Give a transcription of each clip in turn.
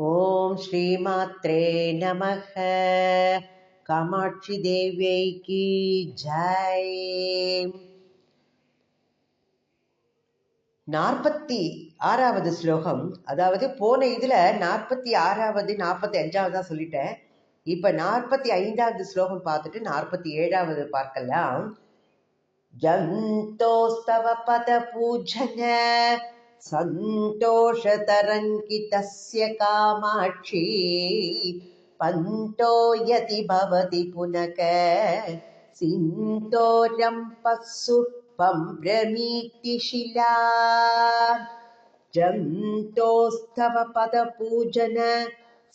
ஓம் ஸ்ரீமாத்ரே நமக. காமாட்சி தேவியை கி. ஜாய். நாற்பத்தி ஆறாவது ஸ்லோகம். அதாவது போன இதில் நாற்பத்தி ஆறாவது நாற்பத்தி அஞ்சாவது தான் சொல்லிட்டேன். இப்போ நாற்பத்தி ஐந்தாவது ஸ்லோகம் பார்த்துட்டு நாற்பத்தி ஏழாவது பார்க்கலாம். ஜந்தோஸ்தவ பத பூஜன. सन्तोषतरङ्कितस्य कामाक्षी पन्तो यति भवति पुनक सिन्दोरम्पस्सु पम्भ्रमीतिशिला जन्तोस्तव पदपूजन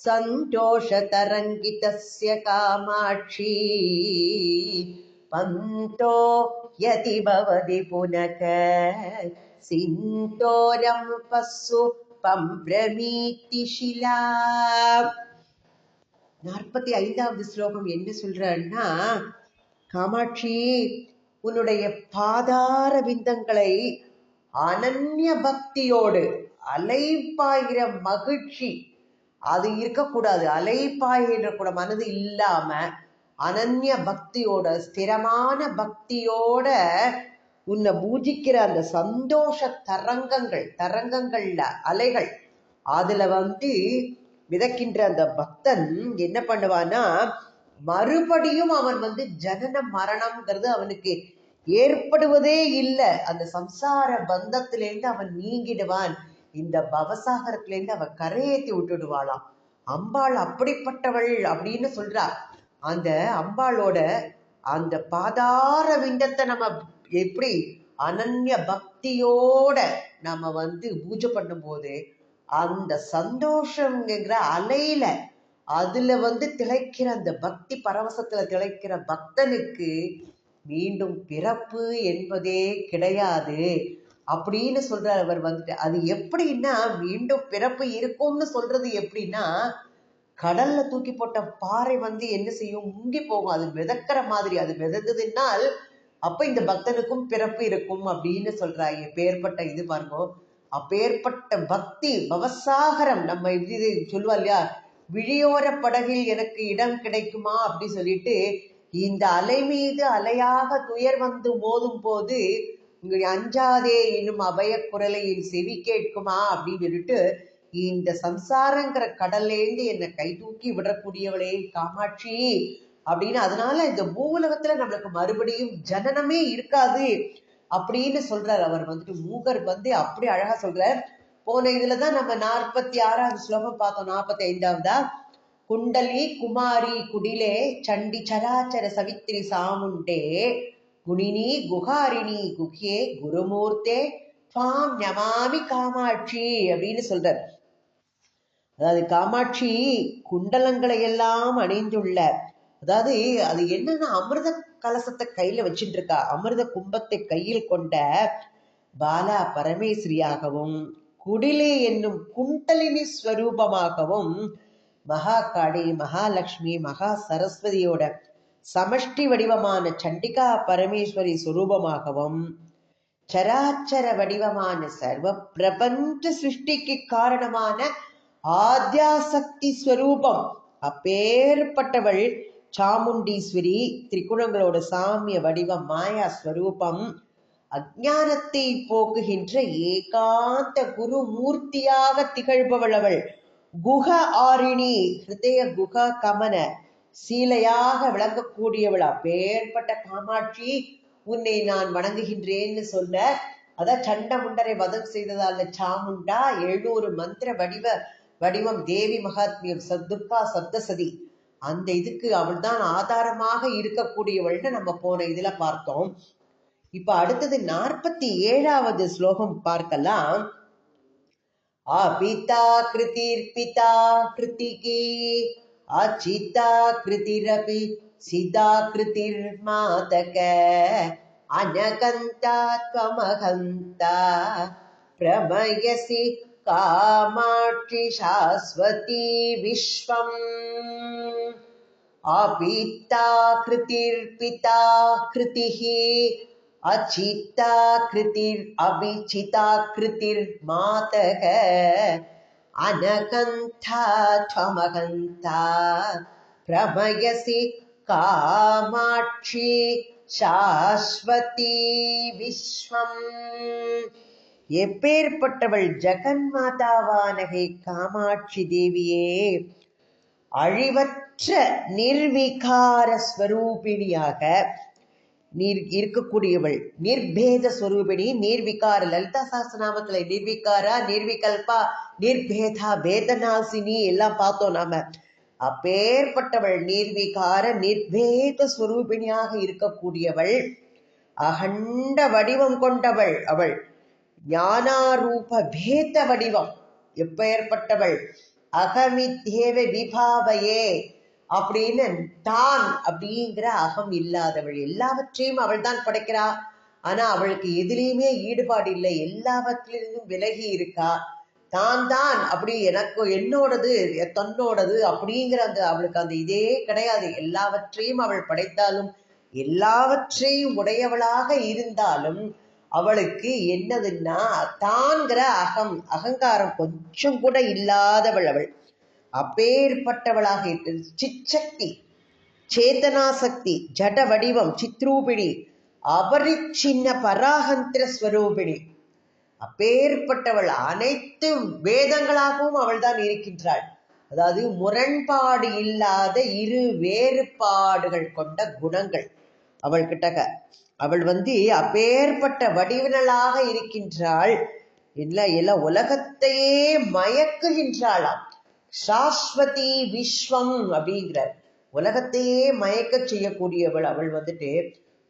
सन्तोषतरङ्गितस्य कामाक्षी पन्तो यति भवति पुनक சிந்தோரம் பசு பம்பிரமீத்தி ஷிலா நாற்பத்தி ஐந்தாவது ஸ்லோகம் என்ன சொல்றன்னா காமாட்சி உன்னுடைய பாதார விந்தங்களை அனன்ய பக்தியோடு அலைப்பாயிர மகிழ்ச்சி அது இருக்கக்கூடாது அலைப்பாயிர கூட மனது இல்லாம அனன்ய பக்தியோட ஸ்திரமான பக்தியோட உன்னை பூஜிக்கிற அந்த சந்தோஷ தரங்கங்கள் தரங்கங்கள்ல அலைகள் அதுல வந்து மிதக்கின்ற அந்த பக்தன் என்ன பண்ணுவான்னா மறுபடியும் அவன் வந்து ஜனன மரணம்ங்கிறது அவனுக்கு ஏற்படுவதே இல்லை. அந்த சம்சார பந்தத்திலேருந்து அவன் நீங்கிடுவான். இந்த பவசாகரத்திலேருந்து அவன் கரையேத்தி விட்டுடுவாளாம். அம்பாள் அப்படிப்பட்டவள் அப்படின்னு சொல்றா. அந்த அம்பாளோட அந்த பாதார விண்டத்தை நம்ம எப்படி அனன்ய பக்தியோட நம்ம வந்து பூஜை பண்ணும்போது அந்த சந்தோஷங்கிற அலையில அதுல வந்து திளைக்கிற அந்த பக்தி பரவசத்துல திளைக்கிற பக்தனுக்கு மீண்டும் பிறப்பு என்பதே கிடையாது அப்படின்னு சொல்றார் அவர் வந்துட்டு. அது எப்படின்னா மீண்டும் பிறப்பு இருக்கும்னு சொல்றது எப்படின்னா கடல்ல தூக்கி போட்ட பாறை வந்து என்ன செய்யும்? முங்கி போகும். அது மிதக்கிற மாதிரி. அது மிதந்ததுன்னால் அப்ப இந்த பக்தனுக்கும் பிறப்பு இருக்கும் அப்படின்னு சொல்றாங்க பேர்பட்ட இது பாருங்க. அப்பேற்பட்ட பக்தி பவசாகரம் நம்ம இது சொல்லுவா இல்லையா? விழியோர படகில் எனக்கு இடம் கிடைக்குமா அப்படி சொல்லிட்டு இந்த அலை மீது அலையாக துயர் வந்து மோதும் போது அஞ்சாதே இன்னும் அபய குரலையில் செவி கேட்குமா அப்படின்னு சொல்லிட்டு இந்த சம்சாரங்கிற கடல்லேருந்து என்னை கை தூக்கி விடக்கூடியவளே காமாட்சி. அப்படின்னு அதனால இந்த பூவுலகத்துல நம்மளுக்கு மறுபடியும் ஜனனமே இருக்காது அப்படின்னு சொல்றார் அவர் வந்துட்டு. மூகர் வந்து அப்படி அழகா சொல்றார். போன இதுலதான் நம்ம நாற்பத்தி ஆறாவது ஸ்லோகம் பார்த்தோம் நாற்பத்தி ஐந்தாவதா? குண்டலி குமாரி குடிலே சண்டி சராச்சர சவித்ரி சாமுண்டே குணினி குகாரிணி குகே குருமூர்த்தே துவாம் நமாமி காமாட்சி அப்படின்னு சொல்றார். அதாவது காமாட்சி குண்டலங்களை எல்லாம் அணிந்துள்ள அதாவது அது என்னன்னா அமிர்த கலசத்தை கையில வச்சுட்டு இருக்கா அமிர்த கும்பத்தை கையில் கொண்ட பாலா பரமேஸ்வரியாகவும் குடிலே என்னும் குண்டலினி ஸ்வரூபமாகவும் மகாகாளி மகாலட்சுமி மகா சரஸ்வதியோட சமஷ்டி வடிவமான சண்டிகா பரமேஸ்வரி சுரூபமாகவும் சராச்சர வடிவமான சர்வ பிரபஞ்ச சிருஷ்டிக்கு காரணமான ஆத்யாசக்தி ஸ்வரூபம் அப்பேற்பட்டவள் சாமுண்டீஸ்வரி திரிகுணங்களோட சாமிய வடிவம் மாயா ஸ்வரூபம் அஜானத்தை போக்குகின்ற ஏகாந்த குரு மூர்த்தியாக திகழ்பவள் அவள். குக ஆரிணி ஹிருதய குக கமன சீலையாக விளங்கக்கூடியவள். அப்பேற்பட்ட காமாட்சி உன்னை நான் வணங்குகின்றேன்னு சொல்ல அதான் சண்ட முண்டரை வதம் செய்ததால சாமுண்டா எழுநூறு மந்திர வடிவ வடிவம் தேவி மகாத்மியம் சத்துர்கா சப்தசதி. அந்த இதுக்கு அவள் தான் ஆதாரமாக இருக்கக்கூடியவள்னு நம்ம போன இதுல பார்த்தோம். இப்ப அடுத்தது நாற்பத்தி ஏழாவது ஸ்லோகம் பார்க்கலாம். அபிதா கிருதிர்பிதா கிருதிகி அச்சிதா கிருதிரபி சிதா கிருதிர் மாதக அனகந்தா துவமகந்தா பிரமயசி காமாட்சி சாஸ்வதி விஸ்வம் अपिता कृतिर्पिता कृतिः अचित्ता कृतिर् अभिचिता कृतिर्मातः अनकन्था त्वमहन्ता प्रमयसि कामाक्षी சாஸ்வதி விஸ்வம் எப்பேற்பட்டவள் ஜெகன்மாதாவானகை காமாட்சி தேவியே அழிவற்ற நிர்விகார ஸ்வரூபிணியாக நீர் இருக்கக்கூடியவள் நிர்பேத ஸ்வரூபிணி நிர்விகார லலிதா சாஸ்திரநாமத்துல நிர்விகாரா நிர்விகல்பா நிர்பேதா பேதநாசினி எல்லாம் பார்த்தோம் நாம. அப்பேற்பட்டவள் நிர்விகார நிர்பேத ஸ்வரூபிணியாக இருக்கக்கூடியவள் அகண்ட வடிவம் கொண்டவள் அவள். ஞானாரூப பேத வடிவம். எப்பேற்பட்டவள் அகமித்தேவ விபாவையே அப்படின்னு தான் அப்படிங்கிற அகம் இல்லாதவள். எல்லாவற்றையும் அவள் தான் படைக்கிறா. ஆனா அவளுக்கு எதிலையுமே ஈடுபாடு இல்லை. எல்லாவற்றிலிருந்தும் விலகி இருக்கா. தான் தான் அப்படி எனக்கு என்னோடது தன்னோடது அப்படிங்கிற அந்த அவளுக்கு அந்த இதே கிடையாது. எல்லாவற்றையும் அவள் படைத்தாலும் எல்லாவற்றையும் உடையவளாக இருந்தாலும் அவளுக்கு என்னதுன்னா தான்கிற அகம் அகங்காரம் கொஞ்சம் கூட இல்லாதவள் அவள். அப்பேற்பட்டவளாக சிச்சக்தி சேதனாசக்தி ஜட வடிவம் சித்ரூபிணி அபரிச்சின்ன பராகந்திர ஸ்வரூபிணி. அப்பேற்பட்டவள் அனைத்து வேதங்களாகவும் அவள் தான் இருக்கின்றாள். அதாவது முரண்பாடு இல்லாத இரு வேறுபாடுகள் கொண்ட குணங்கள் அவள் கிட்டக அவள் வந்து அப்பேற்பட்ட வடிவினலாக இருக்கின்றாள். இல்லை எல்லாம் உலகத்தையே மயக்குகின்றாளாம். சாஸ்வதி விஸ்வம் அப்படிங்கிறார். உலகத்தையே மயக்க செய்யக்கூடியவள் அவள் வந்துட்டு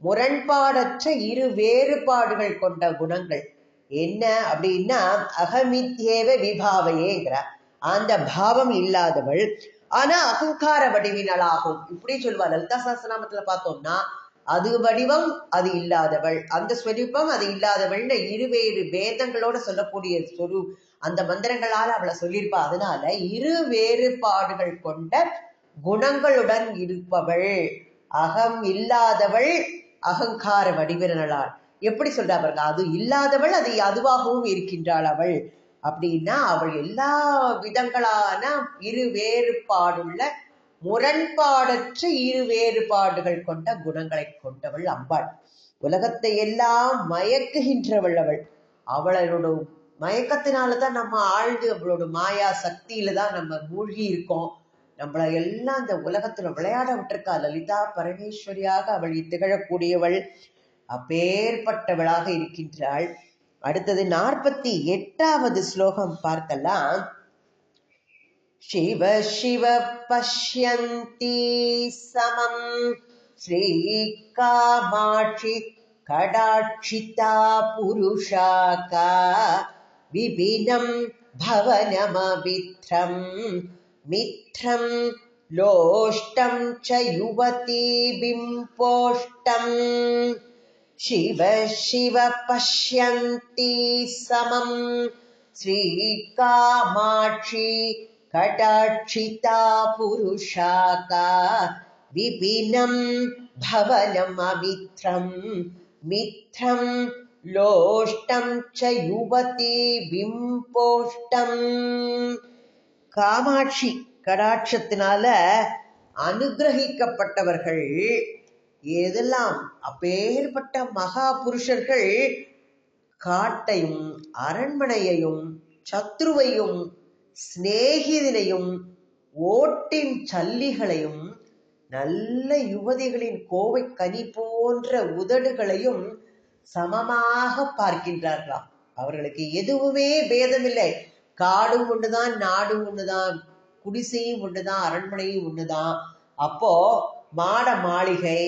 முரண்பாடற்ற இரு வேறுபாடுகள் கொண்ட குணங்கள். என்ன அப்படின்னா அகமித்யேவ விபாவையேங்கிறார் அந்த பாவம் இல்லாதவள் ஆனா அகங்கார வடிவினலாகும் இப்படி சொல்லுவாள் லலிதா சாஸ்திரநாமத்துல பார்த்தோம்னா அது வடிவம் அது இல்லாதவள். அந்த ஸ்வரூபம் அது இல்லாதவள்னு இருவேறு பேதங்களோட சொல்லக்கூடிய சொரு அந்த மந்திரங்களால அவளை சொல்லியிருப்பா. அதனால இரு வேறுபாடுகள் கொண்ட குணங்களுடன் இருப்பவள். அகம் இல்லாதவள் அகங்கார வடிவினலாள் எப்படி சொல்றா பாருங்க அது இல்லாதவள் அது அதுவாகவும் இருக்கின்றாள் அவள். அப்படின்னா அவள் எல்லா விதங்களான இரு வேறுபாடுள்ள முரண்பாடற்ற இரு வேறுபாடுகள் கொண்ட குணங்களை கொண்டவள் அம்பாள். உலகத்தை எல்லாம் மயக்குகின்றவள் அவள். அவளோட மயக்கத்தினால தான் நம்ம ஆழ்ந்து அவளோட மாயா சக்தியில தான் நம்ம மூழ்கி இருக்கோம். நம்மள எல்லாம் இந்த உலகத்துல விளையாட விட்டிருக்கா லலிதா. பரமேஸ்வரியாக அவள் திகழக்கூடியவள். அப்பேற்பட்டவளாக இருக்கின்றாள். அடுத்தது நாற்பத்தி எட்டாவது ஸ்லோகம் பார்த்தெல்லாம் शिव शिव पश्यन्ती समम् श्रीकामाक्षि कडाक्षिता पुरुषाका विपिनं भवनमवित्रम् मित्रं लोष्टं च युवती बिम्पोष्टम् शिव शिव पश्यन्ती समम् श्रीकामाक्षी कटाक्षिता पुरुषाका विपिनं அமித்ரம் மித்ரம் லோஷ்டம் ச யுவதி விம்போஷ்டம். காமாட்சி கடாட்சத்தினால அனுகிரகிக்கப்பட்டவர்கள் எதெல்லாம்? அப்பேற்பட்ட மகா புருஷர்கள் காட்டையும் அரண்மனையையும் சத்ருவையும் சிநேகிதனையும் ஓட்டின் சல்லிகளையும் நல்ல யுவதிகளின் கோவை கனி போன்ற உதடுகளையும் சமமாக பார்க்கின்றார்களாம். அவர்களுக்கு எதுவுமே பேதமில்லை. காடும் ஒண்ணுதான் நாடும் ஒண்ணுதான் குடிசையும் ஒண்ணுதான் அரண்மனையும் ஒண்ணுதான் அப்போ மாட மாளிகை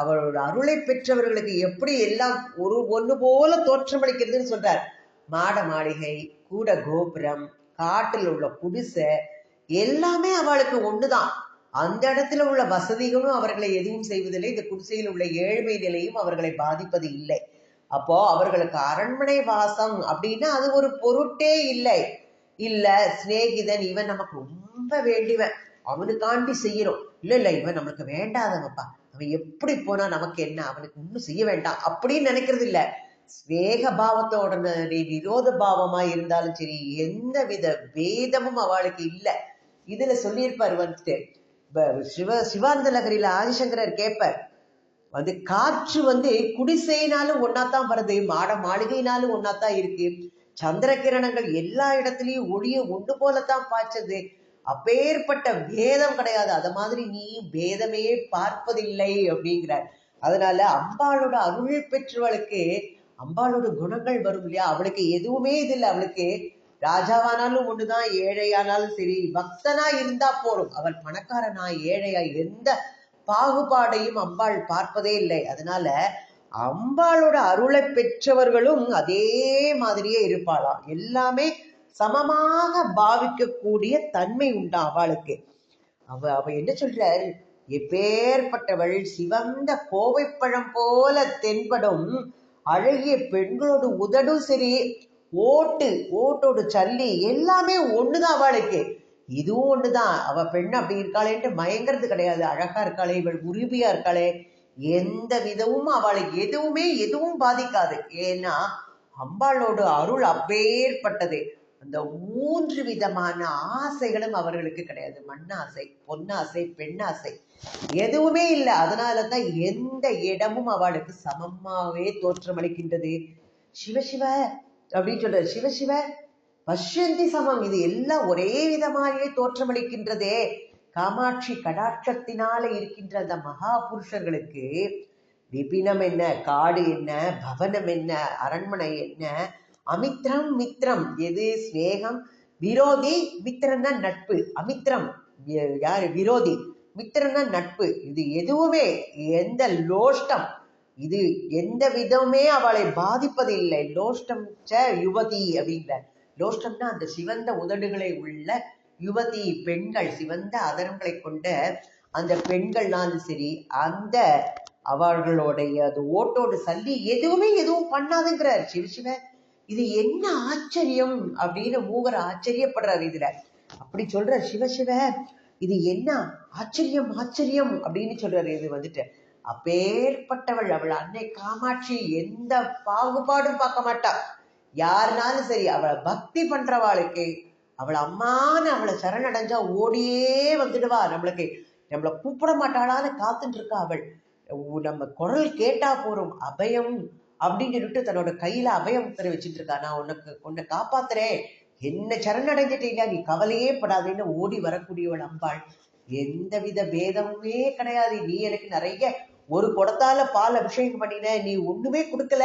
அவரோட அருளை பெற்றவர்களுக்கு எப்படி எல்லாம் ஒரு ஒண்ணு போல தோற்றமளிக்கிறதுன்னு சொல்றார். மாட மாளிகை கூட கோபுரம் காட்டில் உள்ள குடிசை எல்லாமே அவளுக்கு ஒண்ணுதான். அந்த இடத்துல உள்ள வசதிகளும் அவர்களை எதுவும் செய்வதில்லை. இந்த குடிசையில் உள்ள ஏழ்மை நிலையும் அவர்களை பாதிப்பது இல்லை. அப்போ அவர்களுக்கு அரண்மனை வாசம் அப்படின்னா அது ஒரு பொருட்டே இல்லை. இல்ல சிநேகிதன் இவன் நமக்கு ரொம்ப வேண்டிவன் அவனுக்காண்டி செய்யறோம். இல்ல இல்ல இவன் நமக்கு வேண்டாதவப்பா. அவன் எப்படி போனா நமக்கு என்ன? அவனுக்கு ஒண்ணும் செய்ய வேண்டாம் அப்படின்னு நினைக்கிறது இல்ல. ஸ்வேக பாவத்தோட விரோத பாவமா இருந்தாலும் சரி எந்த வித வேதமும் அவளுக்கு இல்ல. இதுல சொல்லியிருப்பார் வந்துட்டு சிவ சிவானந்த நகரில ஆதிசங்கரர் கேட்பார் வந்து காற்று வந்து குடிசைனாலும் ஒன்னாத்தான் வருது மாட மாளிகைனாலும் ஒன்னாத்தான் இருக்கு. சந்திர கிரணங்கள் எல்லா இடத்துலயும் ஒளிய ஒன்று போலத்தான் பாய்ச்சது. அப்பேற்பட்ட பேதம் கிடையாது. அத மாதிரி நீ பேதமே பார்ப்பதில்லை அப்படிங்கிறார். அதனால அம்பாளோட அருள் பெற்றவளுக்கு அம்பாளோட குணங்கள் வரும் இல்லையா? அவளுக்கு எதுவுமே இது இல்லை அவளுக்கு ராஜாவானாலும் ஒண்ணுதான் ஏழையானாலும் சரி பக்தனா இருந்தா போதும். அவள் பணக்காரனா ஏழையா எந்த பாகுபாடையும் அம்பாள் பார்ப்பதே இல்லை. அதனால அம்பாளோட அருளை பெற்றவர்களும் அதே மாதிரியே இருப்பாளாம். எல்லாமே சமமாக பாவிக்கக்கூடிய தன்மை உண்டா அவளுக்கு. அவ அவ என்ன சொல்றாரு எப்பேற்பட்டவள் சிவந்த கோவைப்பழம் போல தென்படும் அழகிய பெண்களோட உதடும் சரி ஓட்டு ஓட்டோட சல்லி எல்லாமே ஒண்ணுதான் அவளுக்கு. இதுவும் ஒண்ணுதான். அவ பெண் அப்படி இருக்காளேன்ட்டு மயங்கிறது கிடையாது. அழகா இருக்காளே இவள் உருவியா இருக்காளே. எந்த விதமும் அவளை எதுவுமே எதுவும் பாதிக்காது. ஏன்னா அம்பாளோட அருள் அப்பேற்பட்டது. இந்த மூன்று விதமான ஆசைகளும் அவர்களுக்கு கிடையாது. மண்ணாசை பொன்னாசை பெண்ணாசை எதுவுமே இல்லை. அதனால தான் எந்த இடமும் அவளுக்கு சமமாவே தோற்றமளிக்கின்றது சிவ சிவ அப்படின்னு சொல்ற சிவ சிவ பஷ்யந்தி சமம். இது எல்லாம் ஒரே விதமாகவே தோற்றமளிக்கின்றதே காமாட்சி கடாட்சத்தினால இருக்கின்ற அந்த மகாபுருஷர்களுக்கு விபினம் என்ன காடு என்ன பவனம் என்ன அரண்மனை என்ன அமித்ரம் மித்ரம். எது? ஸ்வேகம் விரோதி மித்திரன்னா நட்பு. அமித்ரம். யாரு? விரோதி. மித்திரன்னா நட்பு. இது எதுவுமே எந்த லோஷ்டம்? இது எந்த விதமே அவளை பாதிப்பது இல்லை. லோஷ்டம் ச யுவதி அப்படிங்கிற லோஷ்டம்னா அந்த சிவந்த உதடுகளை உள்ள யுவதி பெண்கள் சிவந்த அதரங்களை கொண்ட அந்த பெண்கள்னாலும் சரி அந்த அவர்களுடைய அது ஓட்டோடு சல்லி எதுவுமே எதுவும் பண்ணாதுங்கிறார். சிவ சிவ இது என்ன ஆச்சரியம் அப்படின்னு மூவர் ஆச்சரியப்படுறாரு இதுல. அப்படி சொல்ற சிவ சிவ இது என்ன ஆச்சரியம் ஆச்சரியம் அப்படின்னு சொல்றாரு இது வந்துட்டு. அப்பேற்பட்டவள் அவள் அன்னை காமாட்சி எந்த பாகுபாடும் பார்க்க மாட்டா. யாருனாலும் சரி அவளை பக்தி பண்றவாளுக்கு அவள் அம்மான்னு அவளை சரணடைஞ்சா ஓடியே வந்துடுவா நம்மளுக்கு. நம்மளை கூப்பிட மாட்டாளான்னு காத்துட்டு இருக்கா அவள். நம்ம குரல் கேட்டா போறோம் அபயம் அப்படின்னு சொல்லிட்டு தன்னோட கையில அபயம் உத்தர வச்சுட்டு இருக்கா. நான் உனக்கு உன்னை காப்பாத்துறேன். என்ன சரணடைஞ்சிட்டீங்க? நீ கவலையே படாதேன்னு ஓடி வரக்கூடியவள் அம்பாள். எந்த வித பேதமுமே கிடையாது. நீ எனக்கு நிறைய ஒரு குடத்தால பால் அபிஷேகம் பண்ணின. நீ ஒண்ணுமே கொடுக்கல.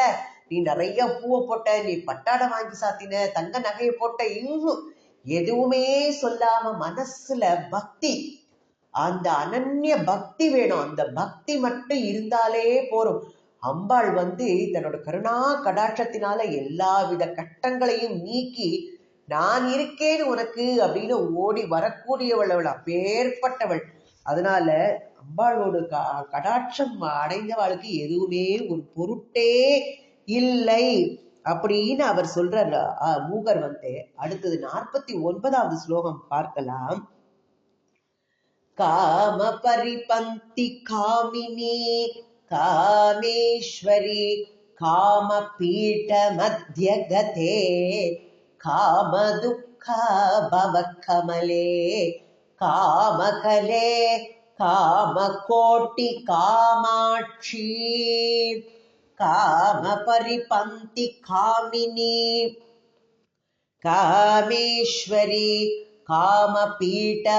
நீ நிறைய பூவை போட்ட. நீ பட்டாடை வாங்கி சாத்தின. தங்க நகையை போட்ட. இன்னும் எதுவுமே சொல்லாம மனசுல பக்தி. அந்த அனன்ய பக்தி வேணும். அந்த பக்தி மட்டும் இருந்தாலே போறோம் அம்பாள் வந்து தன்னோட கருணா கடாட்சத்தினால எல்லா வித கட்டங்களையும் நீக்கி நான் இருக்கேன் உனக்கு அப்படின்னு ஓடி வரக்கூடியவள் அவள் அப்பேற்பட்டவள். அதனால அம்பாளோட க கடாட்சம் அடைந்தவாளுக்கு எதுவுமே ஒரு பொருட்டே இல்லை அப்படின்னு அவர் சொல்ற அஹ், மூகர் வந்து அடுத்தது நாற்பத்தி ஒன்பதாவது ஸ்லோகம் பார்க்கலாம். காம பரிபந்தி காமினி कामेश्वरी कामपीठमध्यगते कामदुःखा भव कामकले कामकोटिकामाक्षी कामपरिपङ्क्ति कामिनी कामेश्वरी कामपीठमध्यगते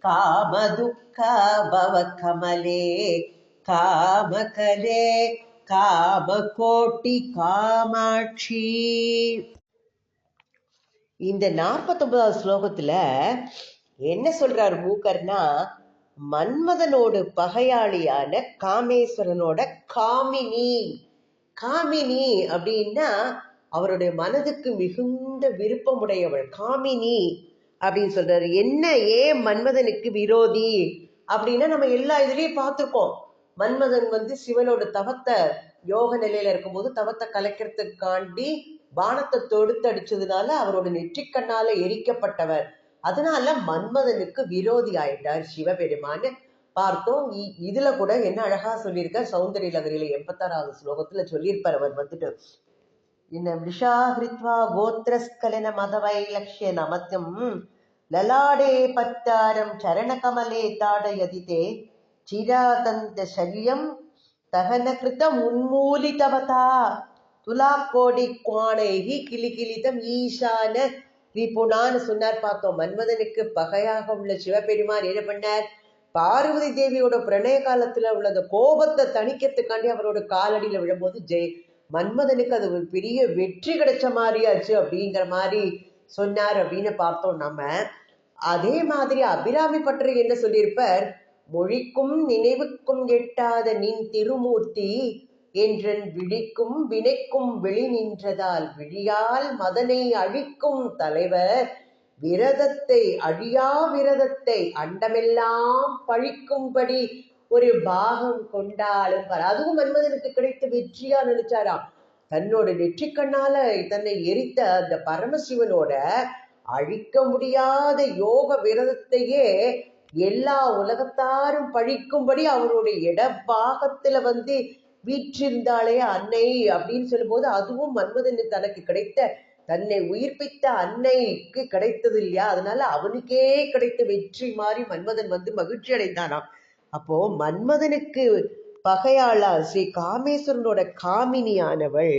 காம கோட்டி காமாட்சி காம பரிபந்தி காமினி कामेश्वरी कामपीठमध्यगते कामदुःखभवकमले कामकले காமகோட்டி காமாட்சி இந்த நாற்பத்தொன்பதாவது ஸ்லோகத்துல என்ன சொல்றார் மூக்கர்னா மன்மதனோடு பகையாளியான காமேஸ்வரனோட காமினி காமினி அப்படின்னா அவருடைய மனதுக்கு மிகுந்த விருப்பமுடையவள் காமினி அப்படின்னு சொல்றாரு. என்ன ஏன் மன்மதனுக்கு விரோதி? அப்படின்னா நம்ம எல்லா இதுலயும் பார்த்துருக்கோம் மன்மதன் வந்து சிவனோட தவத்தை யோக நிலையில இருக்கும்போது தவத்தை கலைக்கிறதுக்காண்டி பானத்தை தொடுத்து அடிச்சதுனால அவரோட நெற்றிக்கண்ணால எரிக்கப்பட்டவர். அதனால மன்மதனுக்கு விரோதி ஆயிட்டார் சிவபெருமான். பார்த்தோம் இதுல கூட என்ன அழகா சொல்லியிருக்க சௌந்தரிய லகரியில எண்பத்தாறாவது ஸ்லோகத்துல சொல்லியிருப்பார் அவர் வந்துட்டு. இன்ன விஷா ஹிருத்வா கோத்திரஸ்கலன மதவை லக்ஷ்ய நமத்தும் லலாடே பத்தாரம் சரணகமலே தாடயதிதே சிராதந்த சரியம் தகன கிருதம் உன்மூலிதவதா துலாக்கோடி குவாணைகி கிளிகிளிதம் ஈசான ரிபுணான்னு சொன்னார். பார்த்தோம் மன்மதனுக்கு பகையாக உள்ள சிவபெருமான் என்ன பண்ணார்? பார்வதி தேவியோட பிரணய காலத்துல உள்ள அந்த கோபத்தை தணிக்கிறதுக்காண்டி அவரோட காலடியில விழும்போது ஜெய் மன்மதனுக்கு அது ஒரு பெரிய வெற்றி கிடைச்ச மாதிரியாச்சு அப்படிங்கிற மாதிரி சொன்னார் அப்படின்னு பார்த்தோம் நம்ம. அதே மாதிரி அபிராமி பற்றி என்ன சொல்லியிருப்பார்? மொழிக்கும் நினைவுக்கும் எட்டாத நின் திருமூர்த்தி என்றன் விழிக்கும் வினைக்கும் வெளி நின்றதால் விழியால் மதனை அழிக்கும் தலைவர் விரதத்தை அழியா விரதத்தை அண்டமெல்லாம் பழிக்கும்படி ஒரு பாகம் கொண்டாலும் அதுவும் மன்மதனுக்கு கிடைத்த வெற்றியா நினைச்சாராம். தன்னோட நெற்றிக்கண்ணால தன்னை எரித்த அந்த பரமசிவனோட அழிக்க முடியாத யோக விரதத்தையே எல்லா உலகத்தாரும் பழிக்கும்படி அவருடைய இடப்பாகத்துல வந்து வீற்றிருந்தாளே அன்னை அப்படின்னு சொல்லும்போது அதுவும் மன்மதன் தனக்கு கிடைத்த தன்னை உயிர்ப்பித்த அன்னைக்கு கிடைத்தது இல்லையா? அதனால அவனுக்கே கிடைத்த வெற்றி மாதிரி மன்மதன் வந்து மகிழ்ச்சி அடைந்தானாம் அப்போ மன்மதனுக்கு பகையாளா ஸ்ரீ காமேஸ்வரனோட காமினியானவள்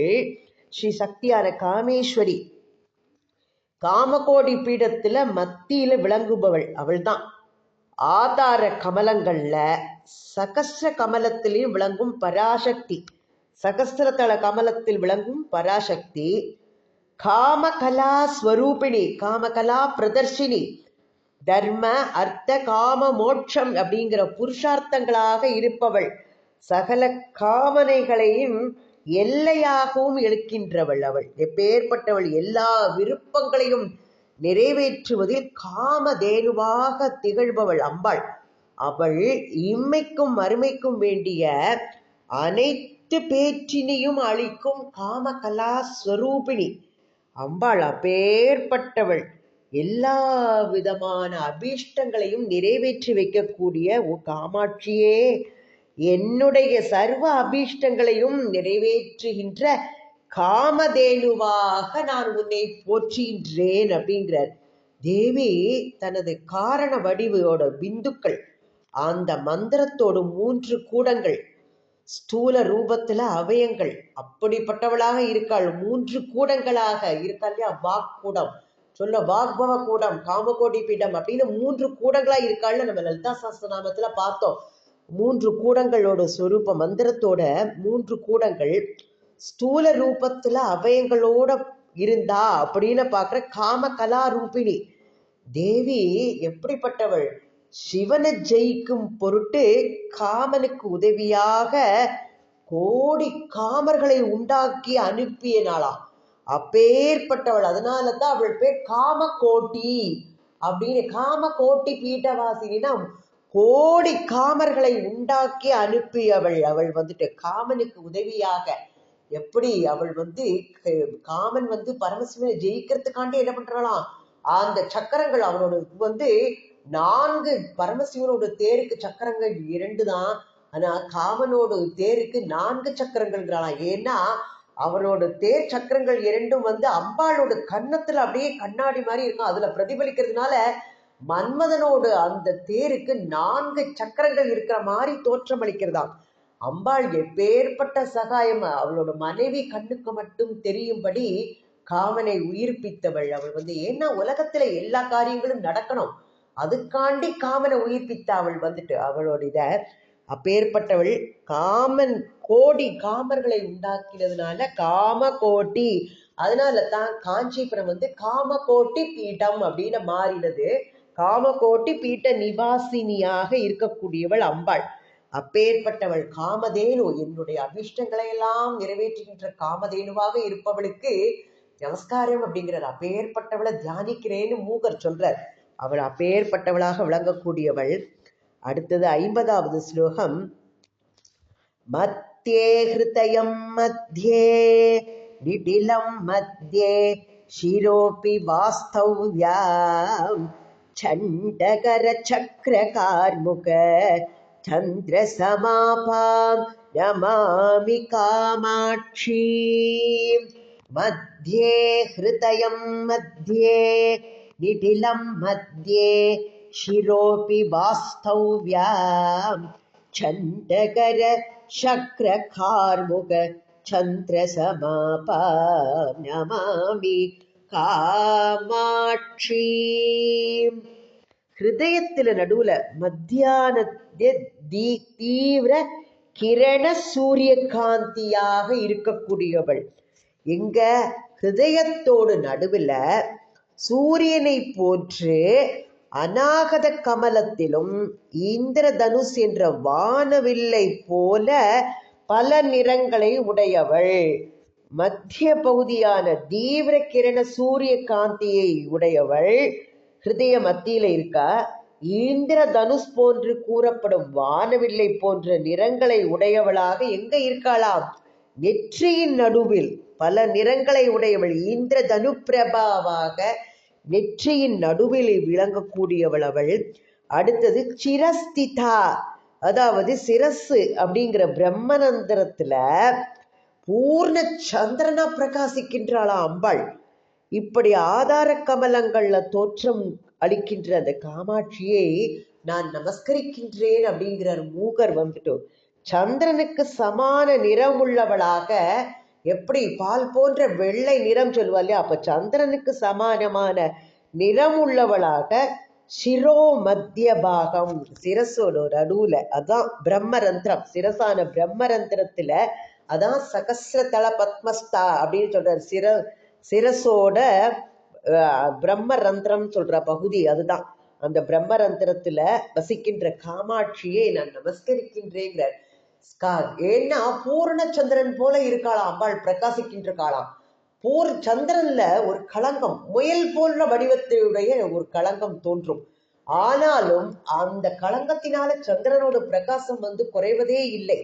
ஸ்ரீ சக்தியான காமேஸ்வரி. காமகோடி பீடத்துல மத்தியில விளங்குபவள் அவள்தான். ஆதார கமலங்கள்ல சகஸ்ர கமலத்திலையும் விளங்கும் பராசக்தி. சகஸ்ரதள கமலத்தில் விளங்கும் பராசக்தி. காமகலா ஸ்வரூபிணி காமகலா பிரதர்ஷினி. தர்ம அர்த்த காம மோட்சம் அப்படிங்கிற புருஷார்த்தங்களாக இருப்பவள். சகல காமனைகளையும் எல்லையாகவும் எழுக்கின்றவள் அவள். எப்பேற்பட்டவள் எல்லா விருப்பங்களையும் நிறைவேற்றுவதில் காமதேனுவாக திகழ்பவள் அம்பாள். அவள் இம்மைக்கும் மறுமைக்கும் வேண்டிய அனைத்து பேற்றினையும் அளிக்கும் காமகலா ஸ்வரூபிணி. அம்பாள் அப்பேற்பட்டவள். எல்லா விதமான அபீஷ்டங்களையும் நிறைவேற்றி வைக்கக்கூடிய ஓ காமாட்சியே என்னுடைய சர்வ அபீஷ்டங்களையும் நிறைவேற்றுகின்ற காமதேனுவாக நான் உன்னை போற்றுகின்றேன் அப்படிங்கிறார். தேவி தனது காரண வடிவோட பிந்துக்கள் அந்த மந்திரத்தோடு மூன்று கூடங்கள் ஸ்தூல ரூபத்துல அவயங்கள் அப்படிப்பட்டவளாக இருக்காள். மூன்று கூடங்களாக இருக்கா இல்லையா? வாக்கூடம். சொல்ல வாக்பவ கூடம் காமகோடி பீடம் அப்படின்னு மூன்று கூடங்களா இருக்காள்னு நம்ம லலிதா சாஸ்திரநாமத்துல பார்த்தோம். மூன்று கூடங்களோட சொரூப மந்திரத்தோட மூன்று கூடங்கள் ஸ்தூல ரூபத்துல அவயங்களோட இருந்தா அப்படின்னு பாக்குற காம கலா ரூபிணி. தேவி எப்படிப்பட்டவள்? சிவனை ஜெயிக்கும் பொருட்டு காமனுக்கு உதவியாக கோடி காமர்களை உண்டாக்கி அனுப்பிய நாளா. அப்பேற்பட்டவள். அதனால தான் அவள் பேர் காமகோட்டி அப்படின்னு காமகோட்டி பீட்டவாசினா கோடி காமர்களை உண்டாக்கி அனுப்பியவள். அவள் வந்துட்டு காமனுக்கு உதவியாக எப்படி அவள் வந்து காமன் வந்து பரமசிவனை ஜெயிக்கிறதுக்காண்டி என்ன பண்றாளாம்? அந்த சக்கரங்கள் அவனோட வந்து நான்கு பரமசிவனோட தேருக்கு சக்கரங்கள் இரண்டு தான் ஆனா காமனோட தேருக்கு நான்கு சக்கரங்கள்ங்கிறாளாம். ஏன்னா அவனோட தேர் சக்கரங்கள் இரண்டும் வந்து அம்பாளோட கன்னத்துல அப்படியே கண்ணாடி மாதிரி இருக்கும். அதுல பிரதிபலிக்கிறதுனால மன்மதனோட அந்த தேருக்கு நான்கு சக்கரங்கள் இருக்கிற மாதிரி தோற்றமளிக்கிறதாம். அம்பாள் எப்பேற்பட்ட சகாயம் அவளோட மனைவி கண்ணுக்கு மட்டும் தெரியும்படி காமனை உயிர்ப்பித்தவள். அவள் வந்து ஏன்னா உலகத்துல எல்லா காரியங்களும் நடக்கணும். அதுக்காண்டி காமனை உயிர்ப்பித்த. அவள் வந்துட்டு அவளோட இதை அப்பேற்பட்டவள் காமன் கோடி காமர்களை உண்டாக்கினதுனால காம கோட்டி அதனால தான் காஞ்சிபுரம் வந்து காமகோட்டி பீடம் அப்படின்னு மாறினது. காமகோட்டி பீட்ட நிவாசினியாக இருக்கக்கூடியவள் அம்பாள். அப்பேற்பட்டவள் காமதேனு என்னுடைய அபிஷ்டங்களை எல்லாம் நிறைவேற்றுகின்ற காமதேனுவாக இருப்பவளுக்கு நமஸ்காரம் அப்படிங்கிறார். அப்பேற்பட்டவளை தியானிக்கிறேன்னு மூகர் சொல்றார். அவள் அப்பேற்பட்டவளாக விளங்கக்கூடியவள். அடுத்தது ஐம்பதாவது ஸ்லோகம் மத்தியே ஹிருதயம் மத்தியே நிடிலம் மத்தியே शिरोऽपि वास्तव्यां चण्डकरचक्रकार्मुक चन्द्रसमापां नमामि कामाक्षी मध्ये हृदयं मध्ये निटिलं मध्ये शिरोऽपि वास्तव्यां चण्डकर शक्रखार्मुक चन्द्रसमापां नमामि காமாட்சி ஹிருதயத்துல நடுவுல மத்தியான தீ தீவிர கிரண சூரிய காந்தியாக இருக்கக்கூடியவள் எங்க ஹிருதயத்தோடு நடுவுல சூரியனை போன்று அநாகத கமலத்திலும் இந்திர தனுஷ் என்ற வானவில்லை போல பல நிறங்களை உடையவள். மத்திய பகுதியான தீவிர கிரண சூரிய காந்தியை உடையவள். ஹிருதய மத்தியில இருக்கா? இந்திர தனுஷ் போன்று கூறப்படும் வானவில்லை போன்ற நிறங்களை உடையவளாக எங்க இருக்கலாம் நெற்றியின் நடுவில் பல நிறங்களை உடையவள் இந்திர தனு பிரபாவாக நெற்றியின் நடுவில் விளங்கக்கூடியவள் அவள். அடுத்தது சிரஸ்திதா. அதாவது சிரசு அப்படிங்கிற பிரம்மனந்திரத்துல பூர்ண சந்திரனா பிரகாசிக்கின்றாளாம் அம்பாள். இப்படி ஆதார கமலங்கள்ல தோற்றம் அளிக்கின்ற அந்த காமாட்சியை நான் நமஸ்கரிக்கின்றேன் அப்படிங்கிறார் மூகர் வந்துட்டு. சந்திரனுக்கு சமான நிறம் உள்ளவளாக எப்படி பால் போன்ற வெள்ளை நிறம் சொல்லுவா இல்லையா அப்ப சந்திரனுக்கு சமானமான நிறம் உள்ளவளாக சிரோ மத்திய பாகம் சிரசோட நடுவுல அதான் பிரம்மரந்திரம். சிரசான பிரம்மரந்திரத்துல அதான் சகசிரதள பத்மஸ்தா அப்படின்னு சொல்றாரு. சிர சிரசோட பிரம்மரந்திரம் சொல்ற பகுதி அதுதான். அந்த பிரம்மரந்திரத்துல வசிக்கின்ற காமாட்சியை நான் நமஸ்கரிக்கின்றேங்கிறார். ஏன்னா பூர்ண சந்திரன் போல இருக்காளாம். அம்பாள் பிரகாசிக்கின்ற காலாம் பூர் சந்திரன்ல ஒரு களங்கம் முயல் போன்ற வடிவத்தையுடைய ஒரு களங்கம் தோன்றும். ஆனாலும் அந்த களங்கத்தினால சந்திரனோட பிரகாசம் வந்து குறைவதே இல்லை.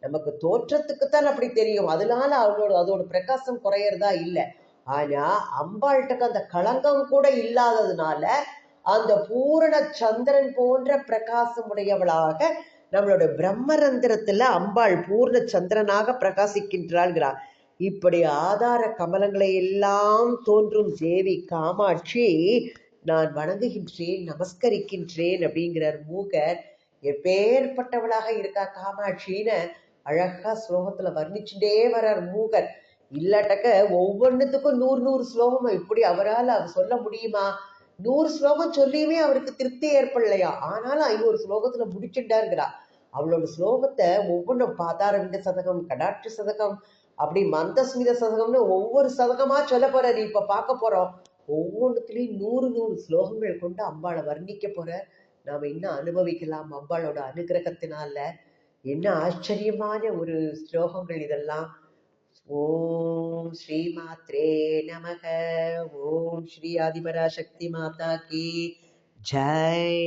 நமக்கு தோற்றத்துக்குத்தான் அப்படி தெரியும். அதனால அவளோட அதோட பிரகாசம் குறையறதா இல்லை. ஆனா அம்பாள்கிட்ட அந்த களங்கம் கூட இல்லாததுனால அந்த பூரண சந்திரன் போன்ற பிரகாசம் உடையவளாக நம்மளோட பிரம்மரந்திரத்துல அம்பாள் பூர்ண சந்திரனாக பிரகாசிக்கின்றாள்கிறார் இப்படி ஆதார கமலங்களை எல்லாம் தோன்றும் தேவி காமாட்சி நான் வணங்குகின்றேன் நமஸ்கரிக்கின்றேன் அப்படிங்கிறார் மூகர். எப்பேற்பட்டவளாக இருக்கா காமாட்சின்னு அழகா ஸ்லோகத்துல வர்ணிச்சுட்டே வர்றார் மூகர். இல்லாட்டக்க ஒவ்வொன்றுத்துக்கும் நூறு நூறு ஸ்லோகம் இப்படி அவரால் அவர் சொல்ல முடியுமா? நூறு ஸ்லோகம் சொல்லியுமே அவருக்கு திருப்தி ஏற்படலையா? ஆனாலும் ஐநூறு ஸ்லோகத்துல முடிச்சுட்டாருங்கிறா அவளோட ஸ்லோகத்தை ஒவ்வொன்றும் பாதாரவிந்த சதகம் கடாட்சி சதகம் அப்படி மந்தஸ்மித சதகம்னு ஒவ்வொரு சதகமா சொல்ல போறாரு இப்ப பார்க்க போறோம் ஒவ்வொன்றுத்துலயும் நூறு நூறு ஸ்லோகங்கள் கொண்டு அம்பாளை வர்ணிக்க போற. நாம இன்னும் அனுபவிக்கலாம் அம்பாளோட அனுகிரகத்தினால? என்ன ஆச்சரியமான ஒரு ஸ்லோகங்கள் இதெல்லாம். ஓம் ஸ்ரீ மாத்ரே நமக ஓம் ஸ்ரீ ஆதிபராசக்தி மாதா கி ஜெய்